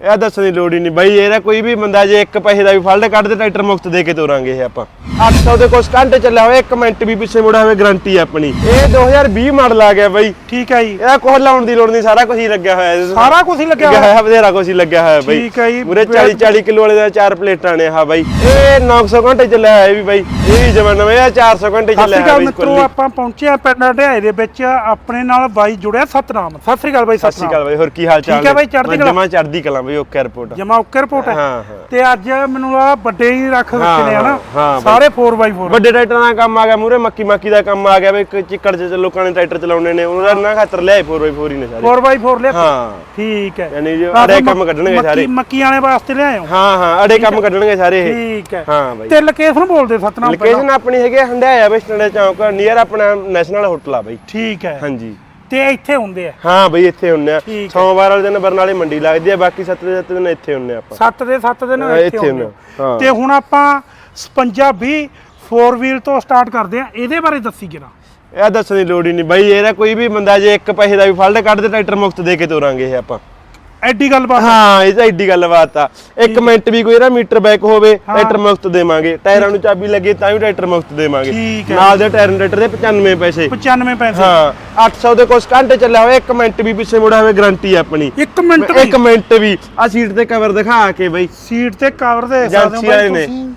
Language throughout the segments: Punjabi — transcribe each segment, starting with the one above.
ਇਹ ਦੱਸਣ ਦੀ ਲੋੜ ਹੀ ਨਹੀਂ ਬਾਈ ਇਹਦਾ ਕੋਈ ਵੀ ਬੰਦਾ ਜੇ ਇੱਕ ਪੈਸੇ ਦਾ ਵੀ ਫਲਟ ਕੱਢ ਦੇ ਟਰੈਕਟਰ ਮੁਫਤ ਦੇ ਕੇ ਤੋਰਾਂਗੇ ਇਹ ਆਪਾਂ। 800 ਦੇ ਕੋਲ ਸਟੰਟ ਚੱਲਿਆ ਹੋਇਆ ਇੱਕ ਮਿੰਟ ਵੀ ਪਿੱਛੇ ਮੁੜਾ ਹੋਵੇ ਗਾਰੰਟੀ ਆਪਣੀ। ਇਹ 2020 ਮਾਡਲ ਆ ਗਿਆ ਬਾਈ। ਠੀਕ ਹੈ ਜੀ। ਇਹਦਾ ਕੋਹ ਲਾਉਣ ਦੀ ਲੋੜ ਨਹੀਂ ਸਾਰਾ ਕੁਝ ਹੀ ਲੱਗਿਆ ਹੋਇਆ ਇਹਦੇ ਸਾਰਾ ਕੁਝ ਹੀ ਲੱਗਿਆ ਹੋਇਆ। ਹੋਇਆ ਬਥੇਰਾ ਕੁਝ ਹੀ ਲੱਗਿਆ ਹੋਇਆ ਬਾਈ। ਠੀਕ ਹੈ ਜੀ। ਮੂਰੇ 40 40 ਕਿਲੋ ਵਾਲੇ ਦਾ ਚਾਰ ਪਲੇਟਾਂ ਨੇ ਹਾਂ ਬਾਈ। ਇਹ 900 ਘੰਟੇ ਚੱਲਿਆ ਹੋਇਆ ਵੀ ਬਾਈ। ਇਹ ਵੀ ਜਮਾ ਨਵੇਂ ਆ 400 ਘੰਟੇ ਚੱਲਿਆ ਹੋਇਆ ਬਾਈ ਮਿੱਤਰੋ। ਆਪਾਂ ਪਹੁੰਚੇ ਆ ਪਿੰਡ ਢਿਆਏ ਦੇ ਵਿੱਚ ਆਪਣੇ ਨਾਲ ਬਾਈ ਜੁੜਿਆ ਸਤਨਾਮ। ਸਤਿ ਸ਼੍ਰੀ ਅਕਾਲ ਬਾਈ ਸਤਿ ਸ਼੍ਰੀ ਅਕਾਲ ਬਾਈ ਹੋਰ ਕੀ ਹਾਲ ਚਾਲ ਠੀਕ ਹੈ ਬਾਈ, ਚੜ੍ਹਦੀ ਕਲਾ। ਜਮਾ ਚੜ੍ਹਦੀ ਕਲਾ ਬਾਈ ਓਕੇ ਰਿਪੋਰਟ ਜਮਾ ਓਕੇ ਰਿਪੋਰਟ ਹੈ ਹਾਂ ਹਾਂ। ਤੇ ਅੱਜ ਮੈਨੂੰ ਆ ਵੱਡੇ ਹੀ ਰੱਖ ਰੱਖੇ ਨੇ ਹਨਾ। ਬਾਈ। ਸਾਰੇ 4x4 ਵੱਡੇ ਟਰੈਕਟਰਾਂ ਦਾ ਕੰਮ ਆ ਗਿਆ ਮੂਰੇ ਮੱਕੀ ਮੱਕੀ ਦਾ ਕੰਮ ਆ ਗਿਆ ਵੀ ਇੱਕ ਚਿੱਕੜ ਚ ਲੋਕਾਂ ਨੇ ਟਰੈਕਟਰ ਚਲਾਉਣੇ ਨੇ ਉਹਨਾਂ ਦਾ ਖਾਤਰ ਲਿਆਏ 4x4 ਹੀ ਨੇ ਸਾਰੇ। 4x4 ਲਿਆ। ਹਾਂ। ਠੀਕ ਹੈ। ਯਾਨੀ ਜੋ ਅੜੇ ਕੰਮ ਕੱਢਣਗੇ ਸਾਰੇ। ਮੱਕੀ ਵਾਲੇ ਵਾਸਤੇ ਲਿਆਏ ਹੋ। ਹਾਂ ਹਾਂ ਅੜੇ ਕੰਮ ਕੱਢਣਗੇ ਸਾਰੇ ਇਹ। ਠੀਕ ਹੈ। ਹਾਂ ਬਾਈ। ਤੇ ਲੋਕੇਸ਼ਨ ਬੋਲਦੇ ਸਤਨਾਮ। ਲੋਕੇਸ਼ਨ ਆਪਣੀ ਹੈਗੀ ਹੰਡਾਇਆ ਬਈ ਚੌਂਕ ਨੀਅਰ ਆਪਣਾ ਨੈਸ਼ਨਲ ਹੋਟਲ ਆ ਬਾਈ। ਠੀਕ ਹੈ। ਹਾਂਜੀ। ਤੇ ਇੱਥੇ ਹੁੰਦੇ ਆ। ਹਾਂ ਬਈ ਇੱਥੇ ਹੁੰਨੇ ਆ। ਠੀਕ। ਸੋਮਵਾਰ ਵਾਲੇ ਦਿਨ ਬਰਨਾਲੇ ਮੰਡੀ ਲੱਗਦੀ ਆ ਬਾਕੀ ਸੱਤ ਦੇ ਸੱਤ ਦਿਨ ਇੱਥੇ ਹੁੰਨੇ ਆ ਆਪਾਂ। 7 ਦੇ 7 ਦਿਨ ਇੱਥੇ ਇੱਥੇ ਹੁੰਦੇ ਹੁੰਦੇ ਆ, ਹਾਂ। ਤੇ ਹੁਣ ਆਪਾਂ 56 20 4 ਵੀਲ ਤੋਂ ਸਟਾਰਟ ਕਰਦੇ ਆ। ਇਹਦੇ ਬਾਰੇ ਦੱਸੀ ਕਿਰਾ ਇਹ ਦੱਸਣ ਦੀ ਲੋੜ ਹੀ ਨਹੀਂ। ਬਾਈ ਇਹਦਾ ਕੋਈ ਵੀ ਬੰਦਾ ਜੇ ਇੱਕ ਪੈਸੇ ਦਾ ਵੀ ਫਲਟ ਕੱਢ ਦੇ ਟਰੈਕਟਰ ਮੁਫਤ ਦੇ ਕੇ ਤੋਰਾਂਗੇ ਇਹ ਆਪਾਂ। ਐਡੀ ਗੱਲਬਾਤ ਹਾਂ ਇਹ ਤਾਂ ਏਡੀ ਗੱਲਬਾਤ ਆ। ਇੱਕ ਮਿੰਟ ਵੀ ਕੋਈ ਇਹਦਾ ਮੀਟਰ ਬੈਕ ਹੋਵੇ ਟਰੈਕਟਰ ਮੁਫਤ ਦੇਵਾਂਗੇ। ਟਾਇਰਾਂ ਨੂੰ ਚਾਬੀ ਲੱਗੇ ਤਾਂ ਵੀ ਟਰੈਕਟਰ ਮੁਫਤ ਦੇਵਾਂਗੇ। ਨਾਲ ਦੇ ਟਾਇਰ ਨੂੰ ਟਰੈਕਟਰ ਦੇ 95 ਪੈਸੇ। 95 ਪੈਸੇ। ਹਾਂ 800 ਦੇ ਕੋਲ ਸਟੰਟ ਚੱਲਿਆ ਹੋਇਆ ਇੱਕ ਮਿੰਟ ਵੀ ਪਿੱਛੇ ਮੁੜਾ ਹੋਵੇ ਗਾਰੰਟੀ ਆਪਣੀ। ਇੱਕ ਮਿੰਟ ਵੀ। ਇੱਕ ਮਿੰਟ ਵੀ। ਆ ਸੀਟ ਤੇ ਕਵਰ ਦਿਖਾ ਕੇ ਬਈ। ਸੀਟ ਤੇ ਕਵਰ ਦੇ ਸਕਦੇ ਹੋ ਬਾਈ। ਤੁਸੀਂ।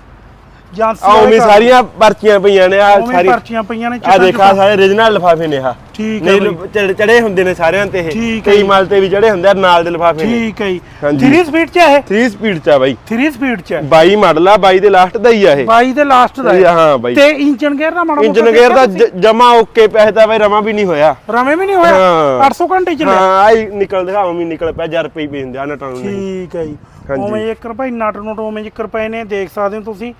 ਏਜੰਸੀ ਆ ਵਾਲੇ ਉਵੇਂ ਸਾਰੀਆਂ ਪਰਚੀਆਂ ਪਈਆਂ ਨੇ ਆ ਸਾਰੀ ਪਰਚੀਆਂ ਪਈਆਂ ਨੇ ਆ ਦੇਖਾ ਸਾਰੇ origignal ਲਿਫਾਫੇ ਨੇ ਆ ਠੀਕ ਹੈ ਨਹੀਂ ਚੜੇ ਹੁੰਦੇ ਨੇ ਸਾਰਿਆਂ ਤੇ ਇਹ। ਕਈ। ਮਾਲ ਤੇ ਵੀ ਚੜੇ ਹੁੰਦੇ ਆ ਨਾਲ ਦੇ ਲਿਫਾਫੇ ਨੇ। ਠੀਕ ਹੈ ਜੀ। ਹਾਂਜੀ। 3 ਸਪੀਡ ਚ ਹੈ ਇਹ? 3 ਸਪੀਡ ਚ ਆ ਬਾਈ। 3 ਸਪੀਡ ਚ ਹੈ 22 ਮਾਡਲ ਆ 22 ਦੇ ਲਾਸਟ ਦਾ ਹੀ ਆ ਇਹ। 22 ਦੇ ਲਾਸਟ ਦਾ ਹੈ ਹਾਂ ਬਾਈ। ਤੇ ਇੰਜਨ ਗੇਅਰ ਦਾ ਮਾੜਾ ਇੰਜਨ ਗੇਅਰ ਦਾ ਜਮਾ ਓਕੇ ਪੈਸੇ ਤਾਂ ਬਾਈ ਰਮਾ ਵੀ ਨਹੀਂ ਹੋਇਆ? ਰਵੇਂ ਵੀ ਨਹੀਂ ਹੋਇਆ? ਹਾਂ। 800 ਘੰਟੇ ਚ ਹਾਂ ਆਈ ਨਿਕਲ ਦਿਖਾਵਾਂ ਵੀ ਨਿਕਲ ਪਿਆ 1000 ਰੁਪਏ ਹੁੰਦੇ ਆ ਨਟਾਂ ਨੂੰ ਠੀਕ ਹੈ ਜੀ। ਉਵੇਂ ਇੱਕ ਰੁਪਏ ਨਟ ਨੂੰ ਉਵੇਂ ਇੱਕ ਰੁਪਏ ਨੇ ਦੇਖ ਸਕਦੇ ਹੋ ਤੁਸੀਂ।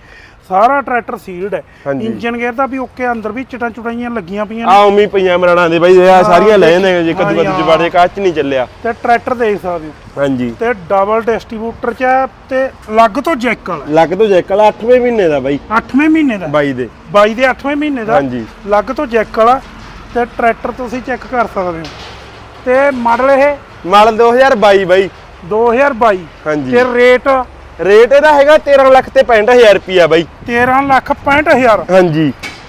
ਸਾਰਾ ਟਰੈਕਟਰ ਸੀਲਡ ਹੈ। ਹਾਂਜੀ। ਇੰਜਨ ਗੇਅਰ ਦਾ ਵੀ ਓਕੇ ਅੰਦਰ ਵੀ ਚਟਾਂ ਚੁਟਾਈਆਂ ਲੱਗੀਆਂ ਪਈਆਂ ਆ ਉਮੀ ਪਈਆਂ ਮਰਾਣਾ ਦੇ ਬਾਈ ਆ ਸਾਰੀਆਂ ਲੈ ਜਾਂਦੇ ਜੇ ਕਦੂ ਕਦੂ ਚ ਵੜੇ ਕਾਚ ਨਹੀਂ ਚੱਲਿਆ। ਤੇ ਟਰੈਕਟਰ ਦੇਖ ਸਕਦੇ ਹੋ। ਹਾਂਜੀ। ਤੇ ਡਬਲ ਡਿਸਟ੍ਰੀਬਿਊਟਰ ਚ ਹੈ ਤੇ ਲੱਗ ਤੋਂ ਜੈਕ ਵਾਲਾ ਲੱਗ ਤੋਂ ਜੈਕਲ 8ਵੇਂ ਮਹੀਨੇ ਦਾ ਬਾਈ। 8ਵੇਂ ਮਹੀਨੇ ਦਾ 22 ਦੇ। 22 ਦੇ 8ਵੇਂ ਮਹੀਨੇ ਦਾ। ਹਾਂਜੀ। ਲੱਗ ਤੋਂ ਜੈਕ ਵਾਲਾ। ਤੇ ਟਰੈਕਟਰ ਤੁਸੀਂ ਚੈੱਕ ਕਰ ਸਕਦੇ ਹੋ। ਤੇ ਮਾਡਲ ਇਹ? ਮਾਡਲ 2022 ਬਾਈ 2022 ਹਾਂਜੀ। ਤੇ ਰੇਟ ਰੇਟ ਇਹਦਾ ਹੈਗਾ 13 ਲੱਖ ਤੇ 65000 ਰੁਪਿਆ ਬਾਈ। 13 ਲੱਖ 65000 ਹਾਂਜੀ।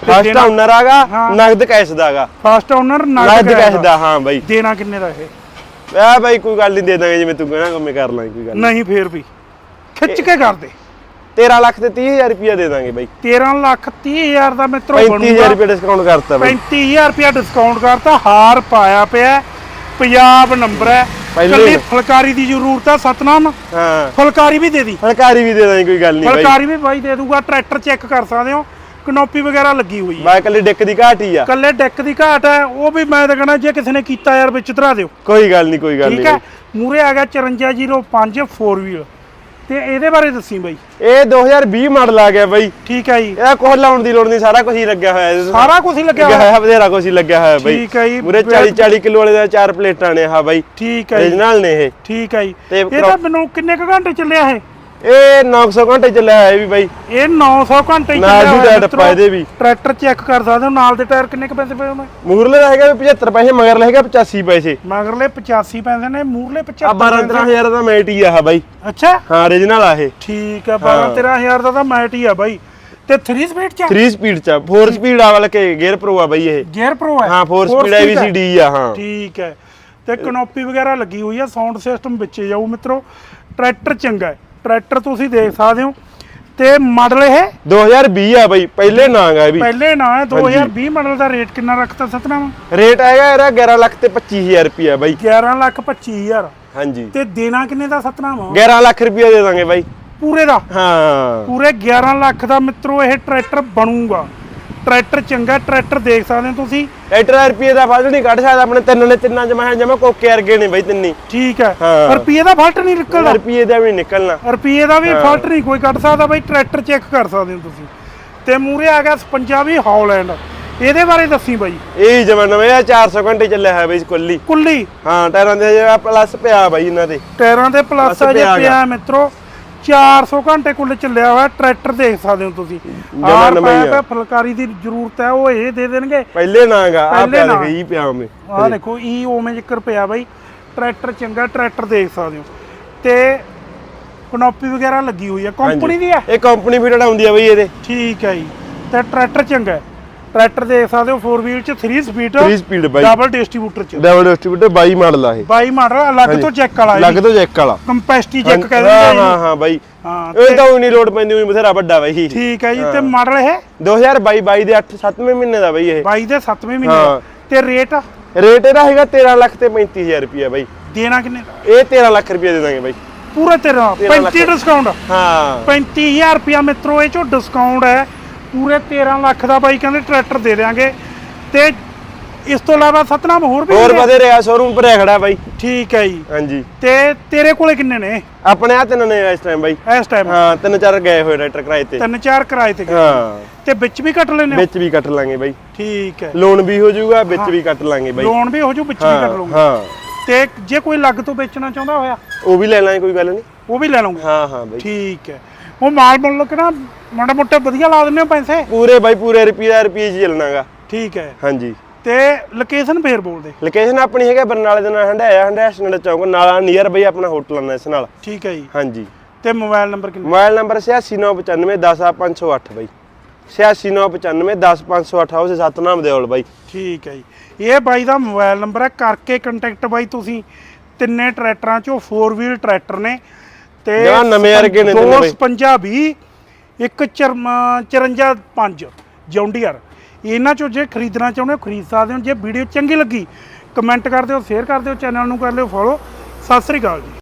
ਫਸਟ ਓਨਰ ਆਗਾ। ਨਗਦ ਕੈਸ਼ ਦਾਗਾ ਫਸਟ ਓਨਰ ਨਗਦ ਕੈਸ਼ ਦਾ। ਹਾਂ ਬਾਈ। ਦੇਣਾ ਕਿੰਨੇ ਦਾ ਇਹ? ਆ ਬਾਈ ਕੋਈ ਗੱਲ ਨਹੀਂ ਦੇ ਦਾਂਗੇ ਜਿਵੇਂ ਤੂੰ ਕਹਿਣਾ ਮੈਂ ਕਰ ਲਾਂਗੇ ਕੋਈ ਗੱਲ। ਨਹੀਂ ਫੇਰ ਵੀ। ਖਿੱਚ ਕੇ ਕਰ ਦੇ। 13 ਲੱਖ ਤੇ 30000 ਰੁਪਿਆ ਦੇ ਦਾਂਗੇ ਬਾਈ। 13 ਲੱਖ 30000 ਦਾ ਮਿੱਤਰੋ 35000 ਬਣੂਗਾ। ਰੁਪਏ ਡਿਸਕਾਊਂਟ ਕਰਤਾ ਬਾਈ। 35000 ਰੁਪਇਆ ਡਿਸਕਾਊਂਟ ਕਰਤਾ। ਹਾਰ ਪਾਇਆ ਪਿਆ। ਪੰਜਾਬ ਨੰਬਰ ਹੈ। ਕੱਲੀ। ਫੁਲਕਾਰੀ ਦੀ ਜ਼ਰੂਰਤ ਹੈ ਸਤਨਾਮ। ਹਾਂ। ਫੁਲਕਾਰੀ ਵੀ ਦੇ ਦੀ। ਹਲਕਾਰੀ ਵੀ ਦੇ ਦਾਂਗੇ ਕੋਈ ਗੱਲ ਨਹੀਂ ਬਾਈ ਫੁਲਕਾਰੀ ਵੀ ਬਾਈ ਦੇ ਦੂਗਾ ਟਰੈਕਟਰ ਚੈੱਕ ਕਰ ਸਕਦੇ ਹੋ ਕਨੋਪੀ ਵਗੈਰਾ ਲੱਗੀ ਹੋਈ ਹੈ ਬਾਈ ਕੱਲੀ ਡਿੱਕ ਦੀ ਘਾਟ ਹੀ ਆ। ਕੱਲੇ ਡੈਕ ਦੀ ਘਾਟ ਹੈ ਉਹ ਵੀ ਮੈਂ ਤਾਂ ਕਹਣਾ ਜੇ ਕਿਸੇ ਨੇ ਕੀਤਾ ਯਾਰ ਵਿੱਚ ਧਰਾ ਦਿਓ। ਕੋਈ ਗੱਲ ਨਹੀਂ ਕੋਈ ਗੱਲ ਠੀਕ ਨਹੀਂ ਹੈ ਮੂਰੇ ਆ ਗਿਆ 5405 4 ਵੀਲ ਤੇ ਇਹਦੇ ਬਾਰੇ ਦੱਸੀ ਬਾਈ। ਇਹ 2020 ਮਾਡਲ ਆ ਗਿਆ ਬਾਈ। ਠੀਕ ਹੈ ਜੀ। ਇਹਦਾ ਕੋਹ ਲਾਉਣ ਦੀ ਲੋੜ ਨਹੀਂ ਸਾਰਾ ਕੁਝ ਹੀ ਲੱਗਿਆ ਹੋਇਆ ਸਾਰਾ ਕੁਝ ਹੀ ਲੱਗਿਆ ਹੋਇਆ? ਹੋਇਆ ਬਥੇਰਾ ਕੁਝ ਹੀ ਲੱਗਿਆ ਹੋਇਆ ਬਾਈ। ਠੀਕ ਹੈ ਜੀ। ਮੂਰੇ 40 40 ਕਿਲੋ ਵਾਲੇ ਦਾ ਚਾਰ ਪਲੇਟਾਂ ਨੇ ਹਾਂ ਬਾਈ। ਠੀਕ ਹੈ ਜੀ। Origignal ਨੇ ਇਹ। ਠੀਕ ਹੈ ਜੀ। ਤੇ ਇਹ ਤਾਂ ਮੈਨੂੰ ਕਿੰਨੇ ਕੁ ਘੰਟੇ ਚੱਲਿਆ ਇਹ? ਇਹ 900 ਘੰਟੇ ਚੱਲਿਆ ਹੈ ਵੀ ਬਾਈ। ਇਹ 900 ਘੰਟੇ ਹੀ ਨਾਲ ਦੀ ਟਾਇਰ। ਟੱਪਾ ਇਹਦੇ ਵੀ। ਟਰੈਕਟਰ ਚੈੱਕ ਕਰ ਸਕਦੇ ਹੋ ਨਾਲ ਦੇ ਟਾਇਰ ਕਿੰਨੇ ਕੁ ਪੈਸੇ ਪਏ ਉਹਨਾਂ ਮੂਰਲੇ ਦਾ ਹੈਗਾ ਵੀ 75 ਪੈਸੇ ਮਗਰ ਹੈਗਾ 85 ਪੈਸੇ। ਮਗਰਲੇ 85 ਪੈਸੇ ਨੇ ਮੂਰਲੇ ਆ 75 12 13000 ਦਾ ਮੈਟ ਹੀ ਆ ਬਾਈ। ਅੱਛਾ? ਹਾਂ origignal ਆ ਇਹ। ਠੀਕ ਹੈ। 12 13000 ਦਾ ਤਾਂ ਮੈਟ ਹੀ ਆ ਬਾਈ। ਤੇ 3 ਸਪੀਡ ਚ 3 ਸਪੀਡ ਚ 4 ਸਪੀਡ ਆ ਵਾਲਾ ਕੇ ਗੇਅਰ ਪ੍ਰੋ ਆ ਬਾਈ ਇਹ। ਗੇਅਰ ਪ੍ਰੋ ਹੈ ਹਾਂ 4 Four ਸਪੀਡ। ABCD ਆ? ਹਾਂ। ਠੀਕ ਹੈ ਤੇ ਕਨੋਪੀ ਵਗੈਰਾ ਲੱਗੀ ਹੋਈ ਆ ਸਾਊਂਡ ਸਿਸਟਮ ਵਿੱਚੇ ਜਾਊ ਮਿੱਤਰੋ। ਟਰੈਕਟਰ ਚੰਗਾ ਹੈ। ਟਰੈਕਟਰ ਤੁਸੀਂ ਦੇਖ ਸਕਦੇ ਹੋ। ਤੇ ਮਾਡਲ ਇਹ 2020 ਆ ਬਾਈ ਪਹਿਲੇ ਨਾਂਗ ਆ ਇਹ ਵੀ। ਪਹਿਲੇ ਨਾ ਹੈ 2020 ਮਾਡਲ ਦਾ ਰੇਟ ਕਿੰਨਾ ਰੱਖਤਾ ਸਤਨਾਮ? ਰੇਟ ਹੈਗਾ ਇਹਦਾ 11 ਲੱਖ ਤੇ 25000 ਰੁਪਿਆ ਬਾਈ। 11 ਲੱਖ 25000 ਹਾਂਜੀ। ਤੇ ਦੇਣਾ ਕਿੰਨੇ ਦਾ ਸਤਨਾਮ? 11 ਲੱਖ ਰੁਪਿਆ ਦੇ ਦਾਂਗੇ ਬਾਈ। ਪੂਰੇ ਦਾ? ਹਾਂ। ਪੂਰੇ 11 ਲੱਖ ਦਾ ਮਿੱਤਰੋ ਇਹ ਟਰੈਕਟਰ ਬਣੂਗਾ। ਟਰੈਕਟਰ ਚੰਗਾ ਟਰੈਕਟਰ ਦੇਖ ਸਕਦੇ ਹੋ ਤੁਸੀਂ। ਟਰੈਕਟਰ ਰੁਪਏ ਦਾ ਫਾਲਟ ਨਹੀਂ ਕੱਢ ਸਕਦਾ ਆਪਣੇ ਤਿੰਨ ਨੇ ਤਿੰਨਾਂ ਜਮਾ ਜਮਾ ਕੋਕੇ ਵਰਗੇ ਨੇ ਬਾਈ ਤਿੰਨੀ। ਠੀਕ ਹੈ। ਹਾਂ। ਰੁਪਏ ਦਾ ਫਾਲਟ ਨਹੀਂ ਨਿਕਲਦਾ ਰੁਪਏ ਦਾ ਵੀ ਨੀ ਨਿਕਲਣਾ। ਰੁਪਏ ਦਾ ਵੀ ਫਾਲਟ ਨਹੀਂ ਕੋਈ ਕੱਢ ਸਕਦਾ ਬਾਈ ਟਰੈਕਟਰ ਚੈੱਕ ਕਰ ਸਕਦੇ ਹੋ ਤੁਸੀਂ। ਤੇ ਮੂਰੇ ਆ ਗਿਆ 56 ਵੀ ਹੌਲੈਂਡ। ਇਹਦੇ ਬਾਰੇ ਦੱਸੀ ਬਾਈ। ਇਹ ਜਮਾ ਨਵੇਂ ਆ 400 ਘੰਟੇ ਚੱਲਿਆ ਹੈ ਬਾਈ ਕੁੱਲੀ। ਕੁੱਲੀ? ਹਾਂ ਟਾਇਰਾਂ ਦੇ ਜਿਹੜਾ ਪਲੱਸ ਪਿਆ ਬਾਈ ਇਹਨਾਂ ਦੇ। ਟਾਇਰਾਂ ਦੇ ਪਲੱਸ ਬਸ ਆ ਜੇ ਪਿਆ ਪਿਆ ਮਿੱਤਰੋ। 400 ਘੰਟੇ ਕੁੱਲ ਚੱਲਿਆ ਹੋਇਆ ਟਰੈਕਟਰ ਦੇਖ ਸਕਦੇ ਹੋ ਤੁਸੀਂ। ਜਮਾਂ ਨਵਾਂ ਹੀ ਆ। ਫੁਲਕਾਰੀ ਦੀ ਜ਼ਰੂਰਤ ਹੈ ਉਹ ਇਹ ਦੇ ਦੇਣਗੇ। ਪਹਿਲੇ ਨਾਂਗਾ ਆ ਪਹਿਲੇ ਪਿਆ। ਦੇਖ ਹੀ ਪਿਆ ਉਵੇਂ। ਆਹ ਦੇਖੋ ਈ ਓਵੇਂ ਜ਼ਿਕਰ ਪਿਆ ਬਾਈ। ਟਰੈਕਟਰ ਚੰਗਾ ਟਰੈਕਟਰ ਦੇਖ ਸਕਦੇ ਹੋ। ਤੇ ਕਨੋਪੀ ਵਗੈਰਾ ਲੱਗੀ ਹੋਈ ਹੈ। ਕੰਪਨੀ ਦੀ ਹੈ? ਇਹ ਕੰਪਨੀ ਫਿਟਡ ਆਉਂਦੀ ਆ ਬਈ ਇਹਦੇ। ਠੀਕ ਹੈ ਜੀ। ਤੇ ਟਰੈਕਟਰ ਚੰਗਾ ਹੈ। ਟਰੈਕਟਰ ਦੇਖ ਸਕਦੇ ਹੋ 4 ਵੀਲ ਚ 3 ਸਪੀਡ 3 ਸਪੀਡ ਬਾਈ। ਡਬਲ ਡਿਸਟ੍ਰੀਬਿਊਟਰ ਚ। ਡਬਲ ਡਿਸਟ੍ਰੀਬਿਊਟਰ 22 ਮਾਡਲ ਆ ਇਹ। 22 ਮਾਡਲ ਅਲੱਗ ਤੋਂ ਚੈੱਕ ਵਾਲਾ ਲੱਗ ਹੈ ਤੋਂ ਚੈੱਕ ਵਾਲਾ। ਕੰਪੈਸਟੀ ਚੈੱਕ ਕਹਿੰਦੇ ਹਾਂ ਹਾਂ। ਹਾਂ ਬਾਈ। ਹਾਂ ਇਹ ਤੇ- ਨਹੀਂ ਲੋਡ ਪੈਂਦੀ ਉਹ ਬਥੇਰਾ ਵੱਡਾ ਬਾਈ। ਠੀਕ ਹੈ ਜੀ ਤੇ ਮਾਡਲ ਇਹ? 2022 22 ਦੇ 8 7ਵੇਂ ਮਹੀਨੇ ਦਾ ਬਾਈ ਇਹ। 22 ਦੇ 7ਵੇਂ ਮਹੀਨੇ। ਦਾ। ਤੇ ਰੇਟ ਰੇਟ ਇਹਦਾ ਹੈਗਾ 13 ਲੱਖ ਤੇ 35000 ਰੁਪਏ ਬਾਈ। ਦੇਣਾ ਕਿੰਨੇ ਦਾ? ਇਹ 13 ਲੱਖ ਰੁਪਏ ਦੇ ਦਾਂਗੇ ਬਾਈ। ਪੂਰਾ ਤੇਰਾ। 13 ਲੱਖ। 35 ਡਿਸਕਾਊਂਟ ਹਾਂ। 35000 ਰੁਪਿਆ ਮਿੱਤਰੋ ਇਹ ਚੋਂ ਡਿਸਕਾਊਂਟ ਹੈ। ਪੂਰੇ 13 ਲੱਖ ਦਾ ਬਾਈ ਕਹਿੰਦੇ ਟਰੈਕਟਰ ਦੇ ਦਿਆਂਗੇ। ਤੇ ਇਸ ਤੋਂ ਇਲਾਵਾ ਸਤਨਾਮ ਹੋਰ ਵੀ ਹੋਰ ਨੇ? ਵਧੇ ਰਿਹਾ ਸ਼ੋਰੂਮ ਭਰਿਆ ਖੜਾ ਬਾਈ। ਠੀਕ ਹੈ ਜੀ। ਹਾਂਜੀ। ਤੇ ਤੇਰੇ ਕੋਲੇ ਕਿੰਨੇ ਨੇ? ਆਪਣੇ ਆ ਤਿੰਨ ਨੇ ਇਸ ਟਾਈਮ ਬਾਈ। ਇਸ ਟਾਈਮ ਹਾਂ ਤਿੰਨ ਚਾਰ ਗਏ ਹੋਏ ਟਰੈਕਟਰ ਕਿਰਾਏ ਤੇ। ਤਿੰਨ ਚਾਰ ਕਿਰਾਏ ਤੇ ਗਏ। ਹਾਂ। ਤੇ ਵਿੱਚ ਵੀ ਕੱਟ ਲੈਣੇ ਵਿੱਚ ਵੀ ਕੱਟ ਲਾਂਗੇ ਬਾਈ। ਠੀਕ ਹੈ। ਲੋਨ ਵੀ ਹੋ ਜਾਊਗਾ ਵਿੱਚ ਵੀ ਕੱਟ ਲਾਂਗੇ ਬਾਈ। ਲੋਨ ਵੀ ਹੋ ਜੂ ਵਿੱਚ ਵੀ ਕੱਟ ਹਾਂ ਲਵਾਂਗੇ ਹਾਂ। ਤੇ ਜੇ ਕੋਈ ਲੱਗ ਤੋਂ ਵੇਚਣਾ ਚਾਹੁੰਦਾ ਹੋਇਆ? ਉਹ ਵੀ ਲੈ ਲਾਂਗੇ ਕੋਈ ਗੱਲ ਨਹੀਂ। ਉਹ ਵੀ ਲੈ ਲਵਾਂਗੇ ਹਾਂ ਹਾਂ ਬਾਈ। ਠੀਕ ਹੈ। ਉਹ ਮਾਲ ਮੁੱਲ ਕਿ ਨਾ ਮਾੜਾ ਮੋਟਾ ਵਧੀਆ ਲਾ ਦਿੰਦੇ ਹੋ ਪੈਸੇ। ਪੂਰੇ ਬਾਈ ਪੂਰੇ ਰੁਪਏ ਰੁਪਏ ਚ ਚੱਲਣਾਗਾ। ਠੀਕ ਹੈ। ਹਾਂਜੀ। ਤੇ ਲੋਕੇਸ਼ਨ ਫੇਰ ਬੋਲ ਦੇ ਲੋਕੇਸ਼ਨ ਆਪਣੀ ਹੈਗਾ ਬਰਨਾਲੇ ਦੇ ਨਾਲ ਹੰਡਾਇਆ ਹੰਡਾਇਆ ਚੌਂਕ ਨਾਲ ਨੀਅਰ ਬਈ ਆਪਣਾ ਹੋਟਲ ਆਣਾ ਇਸ ਨਾਲ। ਠੀਕ ਹੈ ਜੀ। ਹਾਂਜੀ। ਤੇ ਮੋਬਾਈਲ ਨੰਬਰ ਕਿੰਨਾ? ਮੋਬਾਈਲ ਨੰਬਰ 8699910508 ਬਾਈ। 8699910508 ਉਸੇ ਸਤਨਾਮ ਦੇ ਔਲ ਬਾਈ। ਠੀਕ ਹੈ ਜੀ। ਇਹ ਬਾਈ ਦਾ ਮੋਬਾਈਲ ਨੰਬਰ ਹੈ। ਕਰਕੇ ਕੰਟੈਕਟ ਬਾਈ ਤੁਸੀਂ ਤਿੰਨੇ ਟਰੈਕਟਰਾਂ ਚੋਂ 4 ਵੀਲ ਟਰੈਕਟਰ ਨੇ। ਤੇ ਜਮਾਂ ਨਵੇਂ ਵਰਗੇ ਨੇ ਤਿੰਨੇ ਬਾਈ। 255 ਇੱਕ 54 5 ਜੌਂਡੀਅਰ ਇਹਨਾਂ ਚੋਂ ਜੇ ਖਰੀਦਣਾ ਚਾਹੁੰਦੇ ਹੋ ਖਰੀਦ ਸਕਦੇ ਹੋ। ਜੇ ਵੀਡੀਓ ਚੰਗੀ ਲੱਗੀ ਕਮੈਂਟ ਕਰ ਦਿਓ ਸ਼ੇਅਰ ਕਰ ਦਿਓ ਚੈਨਲ ਨੂੰ ਕਰ ਲਿਓ ਫੋਲੋ ਸਤਿ ਸ੍ਰੀ ਅਕਾਲ ਜੀ।